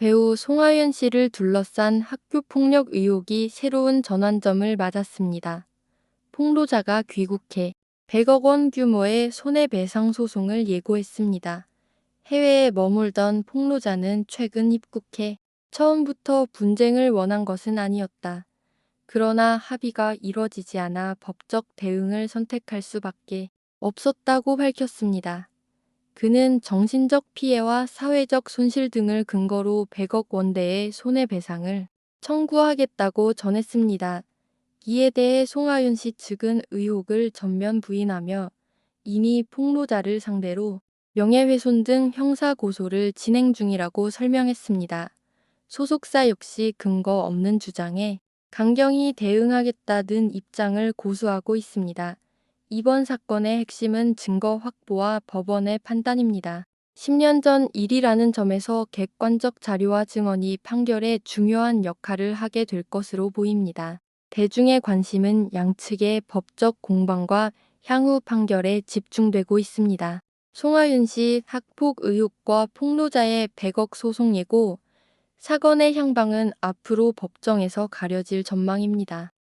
배우 송하윤 씨를 둘러싼 학교 폭력 의혹이 새로운 전환점을 맞았습니다. 폭로자가 귀국해 100억 원 규모의 손해배상 소송을 예고했습니다. 해외에 머물던 폭로자는 최근 입국해 처음부터 분쟁을 원한 것은 아니었다. 그러나 합의가 이뤄지지 않아 법적 대응을 선택할 수밖에 없었다고 밝혔습니다. 그는 정신적 피해와 사회적 손실 등을 근거로 100억 원대의 손해배상을 청구하겠다고 전했습니다. 이에 대해 송하윤 씨 측은 의혹을 전면 부인하며 이미 폭로자를 상대로 명예훼손 등 형사 고소를 진행 중이라고 설명했습니다. 소속사 역시 근거 없는 주장에 강경히 대응하겠다는 입장을 고수하고 있습니다. 이번 사건의 핵심은 증거 확보와 법원의 판단입니다. 10년 전 일이라는 점에서 객관적 자료와 증언이 판결에 중요한 역할을 하게 될 것으로 보입니다. 대중의 관심은 양측의 법적 공방과 향후 판결에 집중되고 있습니다. 송하윤 씨 학폭 의혹과 폭로자의 100억 소송 예고, 사건의 향방은 앞으로 법정에서 가려질 전망입니다.